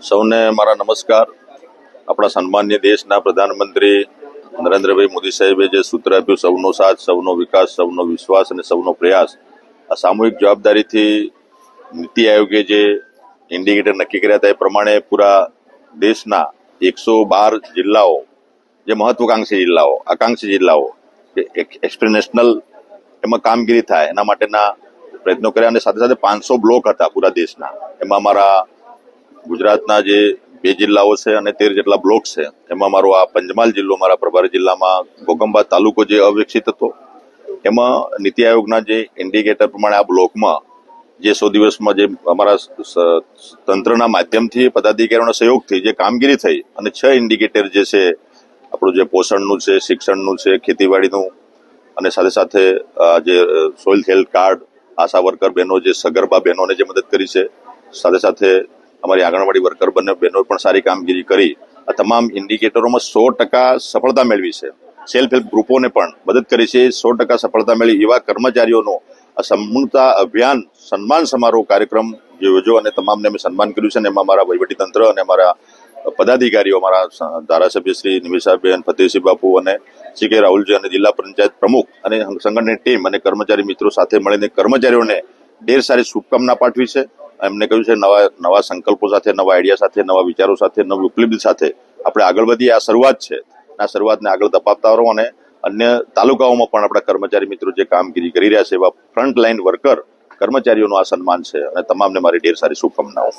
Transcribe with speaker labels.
Speaker 1: સૌને મારા નમસ્કાર. આપણા સન્માન્ય દેશના પ્રધાનમંત્રી નરેન્દ્રભાઈ મોદી સાહેબે જે સૂત્ર આપ્યું, સૌનો સાથ, સૌનો વિકાસ, સૌનો વિશ્વાસ અને સૌનો પ્રયાસ, આ સામૂહિક જવાબદારીથી નીતિ આયોગે જે ઇન્ડિકેટર નક્કી કર્યા હતા એ પ્રમાણે પૂરા દેશના એકસો બાર જિલ્લાઓ, જે મહત્વકાંક્ષી જિલ્લાઓ, આકાંક્ષી જિલ્લાઓ એક્સપ્રેનેશનલ એમાં કામગીરી થાય એના માટેના પ્રયત્નો કર્યા અને સાથે સાથે પાંચસો બ્લોક હતા પૂરા દેશના. એમાં અમારા ગુજરાતના જે બે જિલ્લાઓ છે અને તેર જેટલા બ્લોક છે, એમાં મારો આ પંચમહાલ જિલ્લો, મારા પ્રભારી જિલ્લામાં ગોગંબા તાલુકો જે અવિકસિત હતો, એમાં નીતિ આયોગના જે ઇન્ડિકેટર પ્રમાણે આ બ્લોકમાં જે સો દિવસમાં જે અમારા તંત્રના માધ્યમથી પદાધિકારીઓના સહયોગથી જે કામગીરી થઈ અને છ ઇન્ડિકેટર જે છે, આપણું જે પોષણનું છે, શિક્ષણનું છે, ખેતીવાડીનું અને સાથે સાથે જે soil health card ASHA worker બહેનો જે સગર્ભા બહેનોને જે મદદ કરી છે, સાથે સાથે અમારી આંગણવાડી વર્કર બંને બહેનો પણ સારી કામગીરી કરી. આ તમામ ઇન્ડિકેટરોમાં સો ટકા સફળતા મેળવી છે. સેલ્ફ હેલ્પ ગ્રુપોને પણ મદદ કરી છે. સો ટકા સફળતા મેળવી એવા કર્મચારીઓનો આ સંપૂર્ણતા અભિયાન, સન્માન સમારોહ કાર્યક્રમ યોજો અને તમામને અમે સન્માન કર્યું છે અને એમાં મારા વહીવટીતંત્ર અને અમારા પદાધિકારીઓ, અમારા ધારાસભ્ય શ્રી નિમિષાબેન, ફતેહસિંહ બાપુ અને શ્રી કે રાહુલજી અને જિલ્લા પંચાયત પ્રમુખ અને સંગઠનની ટીમ અને કર્મચારી મિત્રો સાથે મળીને કર્મચારીઓને ઢેર સારી શુભકામના પાઠવી છે. એમને કહ્યું છે નવા નવા સંકલ્પો સાથે, નવા આઈડિયા સાથે, નવા વિચારો સાથે, નવી ઉપલબ્ધિ સાથે આપણે આગળ વધીએ. આ શરૂઆત છે. આ શરૂઆતને આગળ ધપાવતા રહો અને અન્ય તાલુકાઓમાં પણ આપણા કર્મચારી મિત્રો જે કામગીરી કરી રહ્યા છે એવા ફ્રન્ટ લાઇન વર્કર કર્મચારીઓનું આ સન્માન છે. અને તમામને મારી ઢેર સારી શુભકામનાઓ.